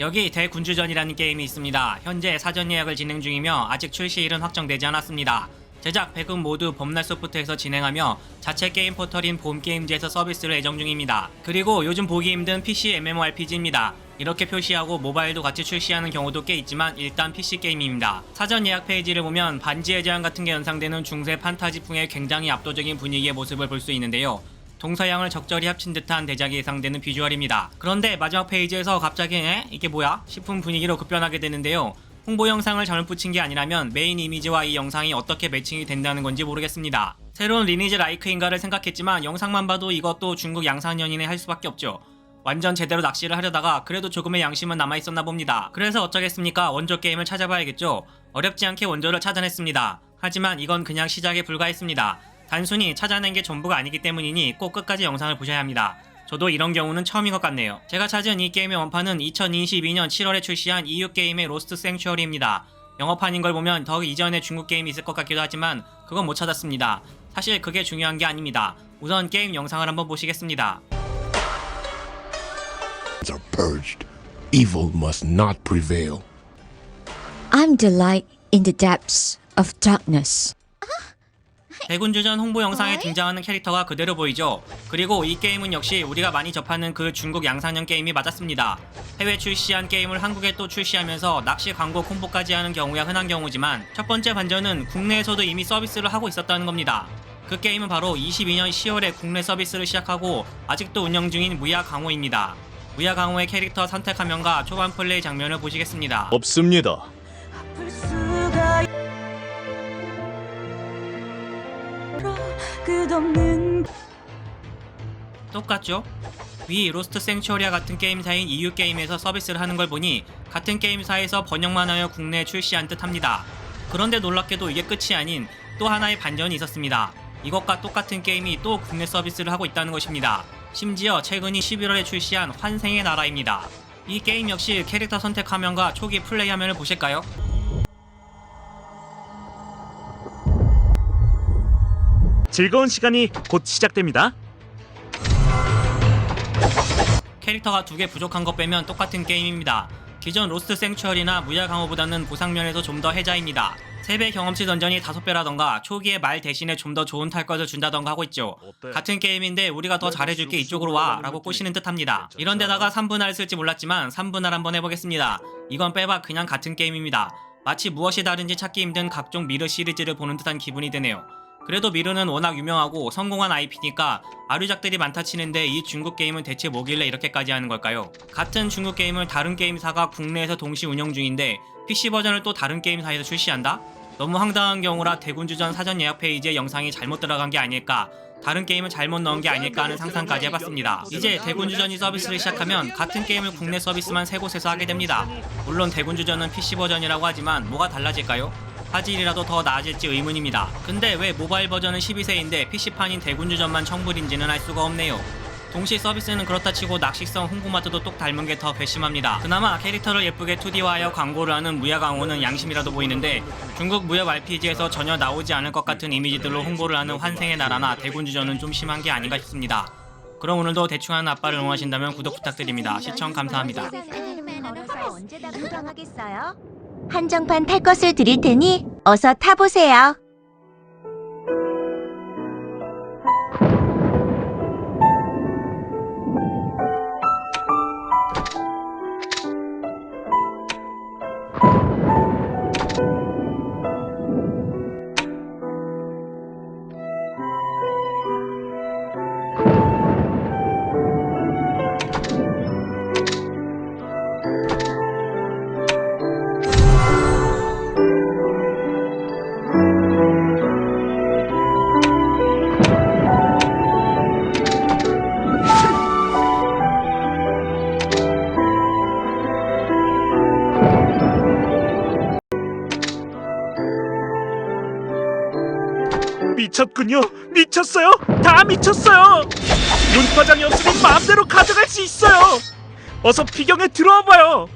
여기 대군주전이라는 게임이 있습니다. 현재 사전 예약을 진행 중이며 아직 출시일은 확정되지 않았습니다. 제작, 배급 모두 봄날 소프트에서 진행하며 자체 게임 포털인 봄게임즈에서 서비스를 예정 중입니다. 그리고 요즘 보기 힘든 PC MMORPG입니다. 이렇게 표시하고 모바일도 같이 출시하는 경우도 꽤 있지만 일단 PC 게임입니다. 사전 예약 페이지를 보면 반지의 제왕 같은 게 연상되는 중세 판타지풍의 굉장히 압도적인 분위기의 모습을 볼 수 있는데요. 동서양을 적절히 합친 듯한 대작이 예상되는 비주얼입니다. 그런데 마지막 페이지에서 갑자기 에? 이게 뭐야? 싶은 분위기로 급변하게 되는데요. 홍보 영상을 잘못 붙인 게 아니라면 메인 이미지와 이 영상이 어떻게 매칭이 된다는 건지 모르겠습니다. 새로운 리니지 라이크인가를 생각했지만 영상만 봐도 이것도 중국 양산연인에 할 수밖에 없죠. 완전 제대로 낚시를 하려다가 그래도 조금의 양심은 남아있었나 봅니다. 그래서 어쩌겠습니까? 원조 게임을 찾아봐야겠죠. 어렵지 않게 원조를 찾아냈습니다. 하지만 이건 그냥 시작에 불과했습니다. 단순히 찾아낸 게 전부가 아니기 때문이니 꼭 끝까지 영상을 보셔야 합니다. 저도 이런 경우는 처음인 것 같네요. 제가 찾은 이 게임의 원판은 2022년 7월에 출시한 EU 게임의 로스트 생츄어리입니다. 영어판인 걸 보면 더 이전에 중국 게임이 있을 것 같기도 하지만 그건 못 찾았습니다. 사실 그게 중요한 게 아닙니다. 우선 게임 영상을 한번 보시겠습니다. are purged. Evil must not prevail. I'm the light in the depths of darkness. 대군주전 홍보 영상에 어이? 등장하는 캐릭터가 그대로 보이죠. 그리고 이 게임은 역시 우리가 많이 접하는 그 중국 양산형 게임이 맞았습니다. 해외 출시한 게임을 한국에 또 출시하면서 낚시 광고 콤보까지 하는 경우야 흔한 경우지만 첫 번째 반전은 국내에서도 이미 서비스를 하고 있었다는 겁니다. 그 게임은 바로 22년 10월에 국내 서비스를 시작하고 아직도 운영 중인 무야 강호입니다. 무야 강호의 캐릭터 선택 화면과 초반 플레이 장면을 보시겠습니다. 없습니다. 끝없는 똑같죠? 위 로스트 생츄어리아 같은 게임사인 EU 게임에서 서비스를 하는 걸 보니 같은 게임사에서 번역만 하여 국내에 출시한 듯 합니다. 그런데 놀랍게도 이게 끝이 아닌 또 하나의 반전이 있었습니다. 이것과 똑같은 게임이 또 국내 서비스를 하고 있다는 것입니다. 심지어 최근이 11월에 출시한 환생의 나라입니다. 이 게임 역시 캐릭터 선택 화면과 초기 플레이 화면을 보실까요? 즐거운 시간이 곧 시작됩니다. 캐릭터가 두 개 부족한 것 빼면 똑같은 게임입니다. 기존 로스트 생츄얼이나 무야 강호보다는 보상면에서 좀 더 해자입니다. 3배 경험치 던전이 5배라던가 초기에 말 대신에 좀 더 좋은 탈 것을 준다던가 하고 있죠. 같은 게임인데 우리가 더 잘해줄 게 이쪽으로 와 라고 꼬시는 듯 합니다. 이런 데다가 3분할 쓸지 몰랐지만 3분할 한번 해보겠습니다. 이건 빼박 그냥 같은 게임입니다. 마치 무엇이 다른지 찾기 힘든 각종 미르 시리즈를 보는 듯한 기분이 드네요. 그래도 미르는 워낙 유명하고 성공한 IP니까 아류작들이 많다 치는데 이 중국 게임은 대체 뭐길래 이렇게까지 하는 걸까요? 같은 중국 게임을 다른 게임사가 국내에서 동시 운영 중인데 PC 버전을 또 다른 게임사에서 출시한다? 너무 황당한 경우라 대군주전 사전 예약 페이지에 영상이 잘못 들어간 게 아닐까 다른 게임을 잘못 넣은 게 아닐까 하는 상상까지 해봤습니다. 이제 대군주전이 서비스를 시작하면 같은 게임을 국내 서비스만 세 곳에서 하게 됩니다. 물론 대군주전은 PC 버전이라고 하지만 뭐가 달라질까요? 화질이라도 더 나아질지 의문입니다. 근데 왜 모바일 버전은 12세인데 PC판인 대군주전만 청불인지는 알 수가 없네요. 동시 서비스는 그렇다 치고 낚시성 홍보마저도 똑 닮은 게 더 괘씸합니다. 그나마 캐릭터를 예쁘게 2D화하여 광고를 하는 무야강호는 양심이라도 보이는데 중국 무협 RPG에서 전혀 나오지 않을 것 같은 이미지들로 홍보를 하는 환생의 나라나 대군주전은 좀 심한 게 아닌가 싶습니다. 그럼 오늘도 대충 하는 아빠를 응원하신다면 구독 부탁드립니다. 시청 감사합니다. 언제 다 구경하겠어요? 한정판 탈 것을 드릴 테니 어서 타보세요. 미쳤군요. 미쳤어요. 다 미쳤어요. 문과장이 없으면 마음대로 가져갈 수 있어요. 어서 피경에 들어와 봐요.